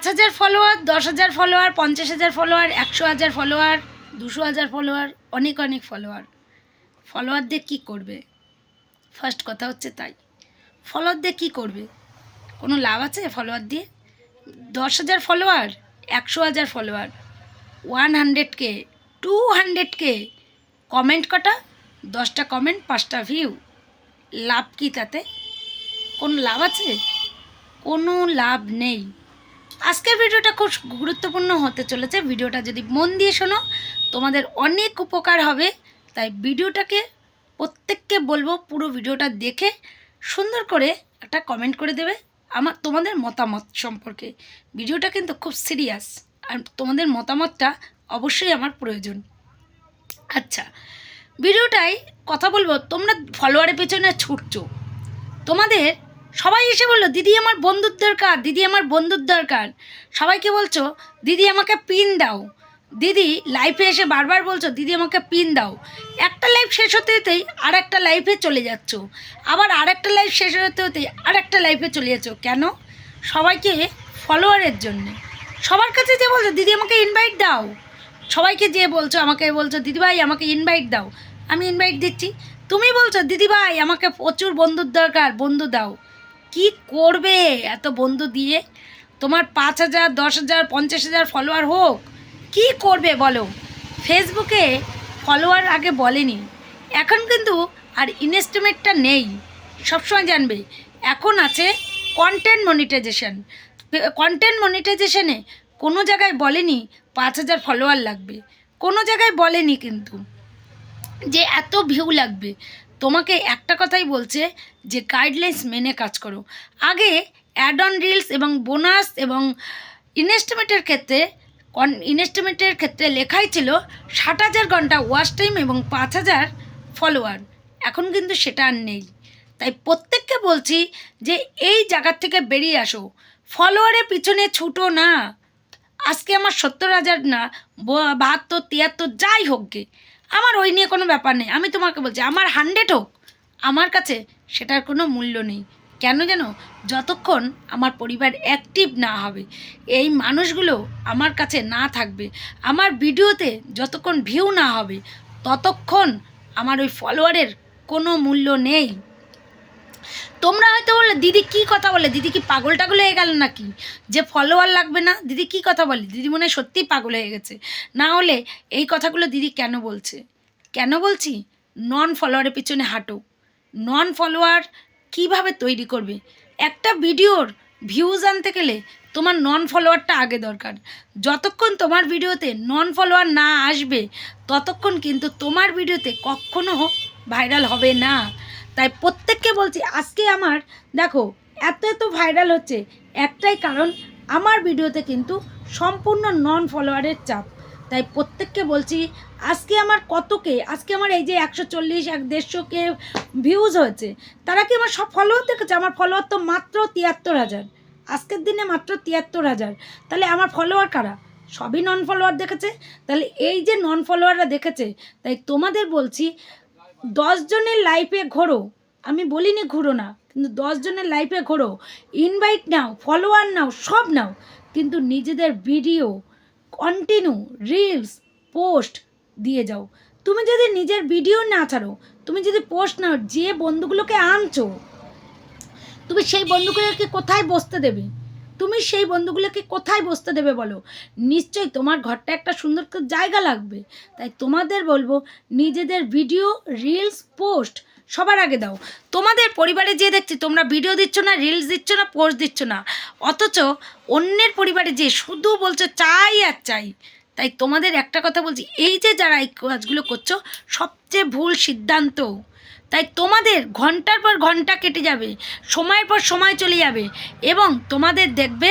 পাঁচ হাজার ফলোয়ার দশ হাজার ফলোয়ার পঞ্চাশ হাজার ফলোয়ার একশো হাজার ফলোয়ার দুশো হাজার ফলোয়ার অনেক অনেক ফলোয়ার ফলোয়ার দিয়ে কী করবে? ফার্স্ট কথা হচ্ছে তাই। ফলোয়ার দিয়ে কী করবে? কোনো লাভ আছে ফলোয়ার দিয়ে? দশ হাজার ফলোয়ার একশো হাজার follower one hundred K two hundred K comment কটা? দশটা কমেন্ট পাঁচটা ভিউ লাভ কি তাতে? কোনো লাভ আছে? কোনো লাভ নেই। আজকের ভিডিওটা খুব গুরুত্বপূর্ণ হতে চলেছে। ভিডিওটা যদি মন দিয়ে শোনো, তোমাদের অনেক উপকার হবে। তাই ভিডিওটাকে প্রত্যেককে বলব, পুরো ভিডিওটা দেখে সুন্দর করে একটা কমেন্ট করে দেবে আমার, তোমাদের মতামত সম্পর্কে। ভিডিওটা কিন্তু খুব সিরিয়াস আর তোমাদের মতামতটা অবশ্যই আমার প্রয়োজন। আচ্ছা ভিডিওটাই কথা বলব, তোমরা ফলোয়ারের পেছনে ছুটছো। তোমাদের সবাই এসে বলল, দিদি, আমার বন্ধুর দরকার, দিদি, আমার বন্ধুর দরকার। সবাইকে বলছো, দিদি, আমাকে পিন দাও। দিদি লাইফে এসে বারবার বলছো, দিদি, আমাকে পিন দাও। একটা লাইফ শেষ হতে হতেই আর একটা লাইফে চলে যাচ্ছ। আবার আর একটা লাইফ শেষ হতে হতেই আর একটা লাইফে চলে যাচ্ছ। কেন? সবাইকে ফলোয়ারের জন্যে। সবার কাছে যে বলছো, দিদি, আমাকে ইনভাইট দাও। সবাইকে যে বলছো, আমাকে বলছো দিদিভাই আমাকে ইনভাইট দাও। আমি ইনভাইট দিচ্ছি। তুমি বলছো দিদিভাই আমাকে প্রচুর বন্ধুর দরকার, বন্ধু দাও। কি করবে এত বন্ধু দিয়ে? তোমার পাঁচ হাজার, দশ হাজার, পঞ্চাশ হাজার ফলোয়ার হোক, কি করবে বলো? ফেসবুকে ফলোয়ার আগে বলেনি। এখন কিন্তু আর ইনস্টিমেটটা নেই। সবসময় জানবে, এখন আছে কন্টেন্ট মনিটাইজেশন কন্টেন্ট মনিটাইজেশনে কোনো জায়গায় বলেনি পাঁচ হাজার ফলোয়ার লাগবে। কোনো জায়গায় বলেনি কিন্তু যে এত ভিউ লাগবে। তোমাকে একটা কথাই বলছে যে গাইডলাইন্স মেনে কাজ করো। আগে অ্যাড অন রিলস এবং বোনাস এবং ইনস্টিমেটের ক্ষেত্রে কন ইনস্টিমেটের ক্ষেত্রে লেখাই ছিল ষাট হাজার ঘণ্টা ওয়াচ টাইম এবং পাঁচ হাজার ফলোয়ার এখন কিন্তু সেটা আর নেই। তাই প্রত্যেককে বলছি যে এই জায়গার থেকে বেরিয়ে আসো। ফলোয়ারের পিছনে ছুটো না। আজকে আমার সত্তর হাজার না বাহাত্তর, তিয়াত্তর, যাই হোক গে। আমার ওই নিয়ে কোনো ব্যাপার নেই। আমি তোমাকে বলছি, আমার হান্ড্রেড হোক, আমার কাছে সেটার কোনো মূল্য নেই। কেন যেন যতক্ষণ আমার পরিবার অ্যাক্টিভ না হবে, এই মানুষগুলো আমার কাছে না থাকবে, আমার ভিডিওতে যতক্ষণ ভিউ না হবে, ততক্ষণ আমার ওই ফলোয়ারের কোনো মূল্য নেই। তোমরা হয়তো বললে, দিদি কি কথা বলে? দিদি কি পাগল টাগল হয়ে গেল নাকি? যে ফলোয়ার লাগবে না? দিদি কি কথা বলে? দিদি মনে হয় সত্যিই পাগল হয়ে গেছে। না হলে এই কথাগুলো দিদি কেন বলছে? কেন বলছি? নন ফলোয়ারের পিছনে হাঁটো। নন ফলোয়ার কীভাবে তৈরি করবে? একটা ভিডিওর ভিউজ আনতে গেলে তোমার নন ফলোয়ারটা আগে দরকার। যতক্ষণ তোমার ভিডিওতে নন ফলোয়ার না আসবে, ততক্ষণ কিন্তু তোমার ভিডিওতে কখনো ভাইরাল হবে না। তাই প্রত্যেককে বলছি, আজকে আমার, দেখো, এত এত ভাইরাল হচ্ছে। একটাই কারণ, আমার ভিডিওতে কিন্তু সম্পূর্ণ নন ফলোয়ারের চাপ। তাই প্রত্যেককে বলছি, আজকে আমার কতকে আজকে আমার এই যে একশো চল্লিশ, এক দেড়শোকে ভিউজ হয়েছে, তারা কি আমার সব ফলোয়ার দেখেছে? আমার ফলোয়ার তো মাত্র তিয়াত্তর হাজার। আজকের দিনে মাত্র তিয়াত্তর হাজার। তাহলে আমার ফলোয়ার কারা? সবই নন ফলোয়ার দেখেছে? তাহলে এই যে নন ফলোয়াররা দেখেছে, তাই তোমাদের বলছি দশজনের লাইফে ঘোরো। আমি বলিনি ঘুরো না, কিন্তু দশজনের লাইফে ঘোরো। ইনভাইট নাও ফলোয়ার নাও, সব নাও। কিন্তু নিজেদের ভিডিও কন্টিনিউ রিলস পোস্ট দিয়ে যাও। তুমি যদি নিজের ভিডিও না ছাড়ো, তুমি যদি পোস্ট নাও, যে বন্ধুগুলোকে আনছো, তুমি সেই বন্ধুগুলোকে কোথায় বসতে দেবে? তুমি সেই বন্ধুগুলোকে কোথায় বসতে দেবে বলো? নিশ্চয়ই তোমার ঘরটা একটা সুন্দর জায়গা লাগবে। তাই তোমাদের বলব, নিজেদের ভিডিও, রিলস, পোস্ট সবার আগে দাও। তোমাদের পরিবারে যে দেখছি, তোমরা ভিডিও দিচ্ছ না, রিলস দিচ্ছ না, পোস্ট দিচ্ছ না। অথচ অন্যের পরিবারে যে শুধু বলছো, চাই আর চাই। তাই তোমাদের একটা কথা বলছি, এই যে যারা এই কাজগুলো করছ, সবচেয়ে ভুল সিদ্ধান্ত তাই তোমাদের ঘণ্টার পর ঘণ্টা কেটে যাবে, সময়ের পর সময় চলে যাবে এবং তোমাদের দেখবে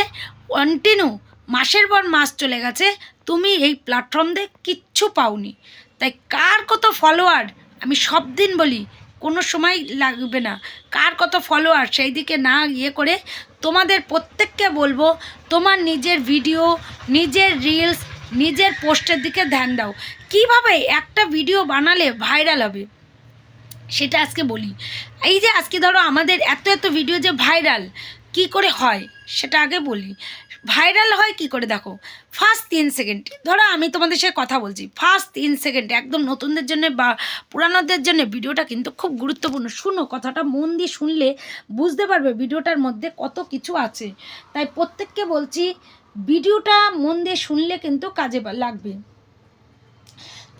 কন্টিনিউ মাসের পর মাস চলে গেছে, তুমি এই প্ল্যাটফর্ম দিয়ে কিচ্ছু পাওনি। তাই কার কত ফলোয়ার আমি সব দিন বলি, কোনো সময় লাগবে না। কার কত ফলোয়ার সেই দিকে না ইয়ে করে তোমাদের প্রত্যেককে বলব, তোমার নিজের ভিডিও নিজের রিলস নিজের পোস্টের দিকে ধ্যান দাও। কীভাবে একটা ভিডিও বানালে ভাইরাল হবে? সেটা আজকে বলি। এই যে আজকে ধরো আমাদের এত এত ভিডিও যে ভাইরাল কি করে হয় সেটা আগে বলি। ভাইরাল হয় কি করে দেখো? ফার্স্ট তিন সেকেন্ড ধরো আমি তোমাদের সাথে কথা বলছি। ফার্স্ট তিন সেকেন্ড একদম নতুনদের জন্য বা পুরানোদের জন্য ভিডিওটা কিন্তু খুব গুরুত্বপূর্ণ। শুনো, কথাটা মন দিয়ে শুনলে বুঝতে পারবে ভিডিওটার মধ্যে কত কিছু আছে। তাই প্রত্যেককে বলছি ভিডিওটা মন দিয়ে শুনলে কিন্তু কাজে লাগবে।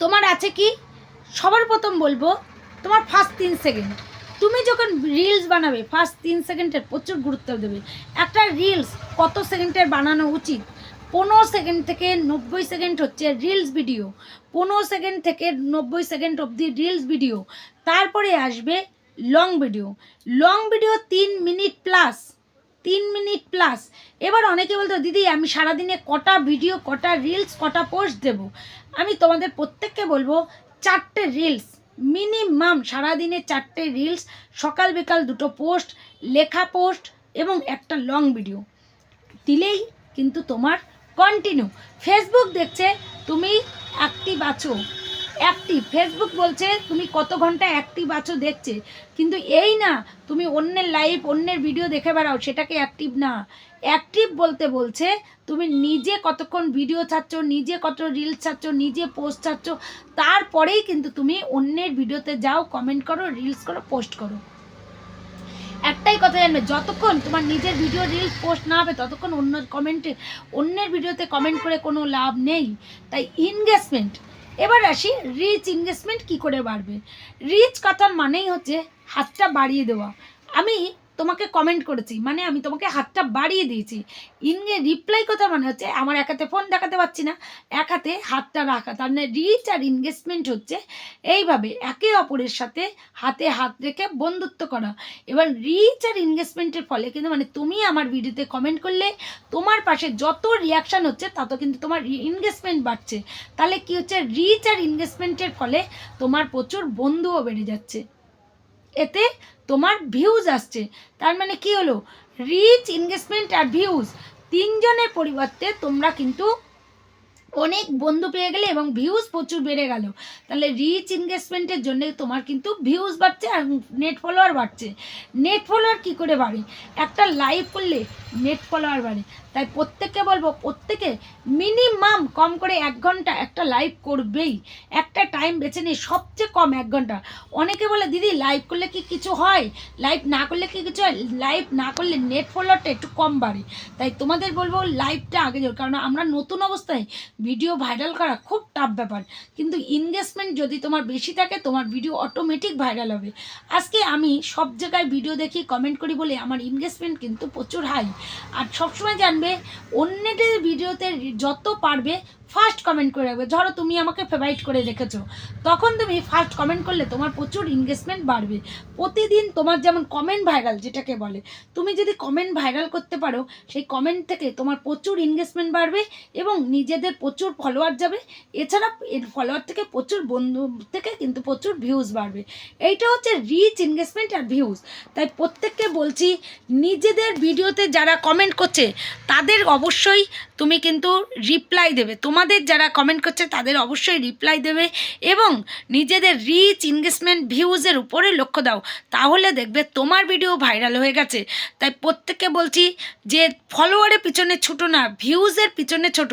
তোমার আছে কি? সবার প্রথম বলব তোমার ফার্স্ট তিন সেকেন্ড তুমি যখন রিলস বানাবে ফার্স্ট তিন সেকেন্ডের প্রচুর গুরুত্ব দেবে। একটা রিলস কত সেকেন্ডের বানানো উচিত? পনেরো সেকেন্ড থেকে নব্বই সেকেন্ড হচ্ছে রিলস ভিডিও পনেরো সেকেন্ড থেকে নব্বই সেকেন্ড অবধি রিলস ভিডিও তারপরে আসবে লং ভিডিও লং ভিডিও তিন মিনিট প্লাস তিন মিনিট প্লাস এবার অনেকে বলতো, দিদি, আমি সারাদিনে কটা ভিডিও কটা রিলস কটা পোস্ট দেব? আমি তোমাদের প্রত্যেককে বলব, চারটে রিলস মিনিমাম সারাদিনে চারটে রিলস, সকাল বিকাল দুটো পোস্ট, লেখা পোস্ট এবং একটা লং ভিডিও। দিলেই কিন্তু তোমার কন্টিনিউ ফেসবুক দেখছে, তুমি অ্যাক্টিভ আছো। অ্যাক্টিভ ফেসবুক বলছে, তুমি কত ঘণ্টা অ্যাক্টিভ আছো দেখছে। কিন্তু এই না, তুমি অন্যের লাইভ অন্যের ভিডিও দেখে বেড়াও, সেটাকে অ্যাক্টিভ না। অ্যাক্টিভ বলতে বলছে, তুমি নিজে কতক্ষণ ভিডিও ছাড়ছো, নিজে কত রিলস ছাড়ছো, নিজে পোস্ট ছাড়ছো, তারপরেই কিন্তু তুমি অন্যের ভিডিওতে যাও কমেন্ট করো রিলস করো পোস্ট করো। একটাই কথা জানবে, যতক্ষণ তোমার নিজের ভিডিও রিলস পোস্ট না হবে, ততক্ষণ অন্য কমেন্টে অন্যের ভিডিওতে কমেন্ট করে কোনো লাভ নেই। তাই ইনভেস্টমেন্ট এবার আসি রিচ ইনভেস্টমেন্ট কি করে বাড়বে? রিচ কথার মানেই হচ্ছে হাতটা বাড়িয়ে দেওয়া। আমি তোমাকে কমেন্ট করেছি মানে আমি তোমাকে হাতটা বাড়িয়ে দিয়েছি। ইনগে রিপ্লাই কথা মানে হচ্ছে, আমার এক হাতে ফোন দেখাতে পারছি না, এক হাতে হাতটা রাখা, তার মানে রিচ আর ইনভেস্টমেন্ট হচ্ছে এইভাবে একে অপরের সাথে হাতে হাত রেখে বন্ধুত্ব করা। এবার রিচ আর ইনভেস্টমেন্টের ফলে কিন্তু মানে তুমি আমার ভিডিওতে কমেন্ট করলে, তোমার পাশে যত রিয়াকশান হচ্ছে, তত কিন্তু তোমার ইনভেস্টমেন্ট বাড়ছে। তাহলে কি হচ্ছে? রিচ আর ইনভেস্টমেন্টের ফলে তোমার প্রচুর বন্ধুও বেড়ে যাচ্ছে। এতে তোমার ভিউজ আসছে। তার মানে কি হলো? রিচ ইনভেস্টমেন্ট আর ভিউজ তিনজনের পরিবর্তে তোমরা কিন্তু অনেক বন্ধু পেয়ে গেলে এবং ভিউজ প্রচুর বেড়ে গেল। তাহলে রিচ ইনভেস্টমেন্টের জন্য তোমার কিন্তু ভিউজ বাড়ছে আর নেট ফলোয়ার বাড়ছে। নেট ফলোয়ার কী করে বাড়ে? একটা লাইভ করলে নেট ফলোয়ার বাড়ে। তাই প্রত্যেককে বলব, প্রত্যেকে মিনিমাম কম করে এক ঘণ্টা একটা লাইভ করবেই। একটা টাইম বেছে নিই সবচেয়ে কম এক ঘণ্টা। অনেকে বলে, দিদি লাইভ করলে কি কিছু হয়? লাইভ না করলে কি কিছু হয়? লাইভ না করলে নেট ফলোয়ারটা একটু কম বাড়ে। তাই তোমাদের বলব লাইভটা আগে যাও কারণ আমরা নতুন অবস্থায় ভিডিও ভাইরাল করা খুব টাফ ব্যাপার। কিন্তু ইনভেস্টমেন্ট যদি তোমার বেশি থাকে, তোমার ভিডিও অটোমেটিক ভাইরাল হবে। আজকে আমি সব জায়গায় ভিডিও দেখি কমেন্ট করি বলে আমার ইনভেস্টমেন্ট কিন্তু প্রচুর হাই আর সবসময় জানবে, অন্যদের ভিডিওতে যত পারবে ফার্স্ট কমেন্ট করে রাখবে। ধরো তুমি আমাকে ফেভারিট করে রেখেছো। তখন তুমি ফার্স্ট কমেন্ট করলে তোমার প্রচুর ইনভেস্টমেন্ট বাড়বে। প্রতিদিন তোমার যেমন কমেন্ট ভাইরাল যেটাকে বলে, তুমি যদি কমেন্ট ভাইরাল করতে পারো, সেই কমেন্ট থেকে তোমার প্রচুর ইনভেস্টমেন্ট বাড়বে এবং নিজেদের প্রচুর ফলোয়ার যাবে। এছাড়া এর ফলোয়ার থেকে প্রচুর বন্ধু থেকে কিন্তু প্রচুর ভিউজ বাড়বে। এইটা হচ্ছে রিচ ইনভেস্টমেন্ট আর ভিউজ তাই প্রত্যেককে বলছি, নিজেদের ভিডিওতে যারা কমেন্ট করছে, তাদের অবশ্যই তুমি কিন্তু রিপ্লাই দেবে। তোমাদের যারা কমেন্ট করছে, তাদের অবশ্যই রিপ্লাই দেবে এবং নিজেদের রিচ ইনভেস্টমেন্ট ভিউজের উপরে লক্ষ্য দাও। তাহলে দেখবে তোমার ভিডিও ভাইরাল হয়ে গেছে। তাই প্রত্যেককে বলছি যে ফলোয়ারের পিছনে ছোটো না ভিউজের পিছনে ছোট।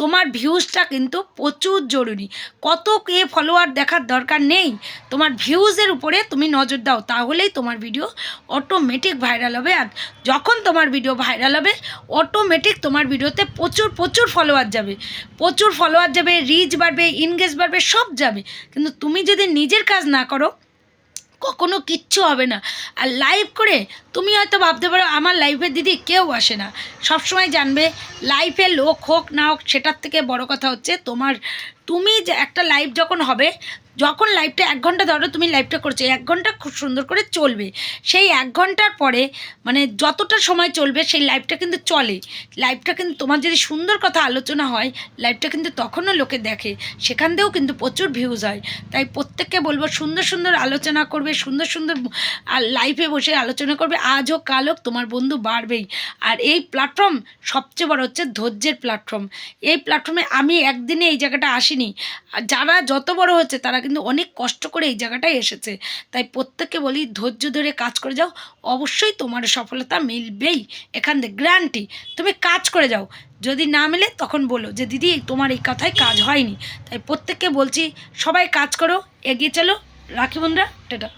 তোমার ভিউজটা কিন্তু প্রচুর জরুরি। কত কে ফলোয়ার দেখার দরকার নেই। তোমার ভিউজের উপরে তুমি নজর দাও, তাহলেই তোমার ভিডিও অটোমেটিক ভাইরাল হবে। আর যখন তোমার ভিডিও ভাইরাল হবে অটোমেটিক তোমার ভিডিওতে প্রচুর প্রচুর ফলোয়ার যাবে। প্রচুর ফলোয়ার যাবে রিচ বাড়বে ইনগেজ বাড়বে, সব যাবে। কিন্তু তুমি যদি নিজের কাজ না করো, কখনো কিচ্ছু হবে না। আর লাইভ করে তুমি হয়তো ভাবতে পারো, আমার লাইফে দিদি কেউ আসে না। সবসময় জানবে লাইফে লোক হোক না হোক, সেটার থেকে বড় কথা হচ্ছে তোমার তুমি যে একটা লাইভ যখন হবে, যখন লাইভটা এক ঘণ্টা ধরো তুমি লাইভটা করছ, এক ঘণ্টা খুব সুন্দর করে চলবে। সেই এক ঘণ্টার পরে মানে যতটা সময় চলবে, সেই লাইভটা কিন্তু চলে। লাইভটা কিন্তু তোমার যদি সুন্দর কথা আলোচনা হয় লাইভটা কিন্তু তখনও লোকে দেখে। সেখান থেকেও কিন্তু প্রচুর ভিউজ হয়। তাই প্রত্যেককে বলব, সুন্দর সুন্দর আলোচনা করবে, সুন্দর সুন্দর লাইভে বসে আলোচনা করবে। আজ হোক, কাল হোক, তোমার বন্ধু বাড়বেই। আর এই প্ল্যাটফর্ম সবচেয়ে বড় হচ্ছে ধৈর্যের প্ল্যাটফর্ম এই প্ল্যাটফর্মে আমি একদিনে এই জায়গাটা আসি আসিনি। যারা যত বড় হচ্ছে, তারা কিন্তু অনেক কষ্ট করে এই জায়গাটায় এসেছে। তাই প্রত্যেককে বলি, ধৈর্য ধরে কাজ করে যাও। অবশ্যই তোমার সফলতা মিলবেই। এখান থেকে গ্যারান্টি তুমি কাজ করে যাও। যদি না মেলে, তখন বলো যে, দিদি, তোমার এই কথায় কাজ হয়নি। তাই প্রত্যেককে বলছি, সবাই কাজ করো, এগিয়ে চলো। রাখি বন্ধুরা, টাটা।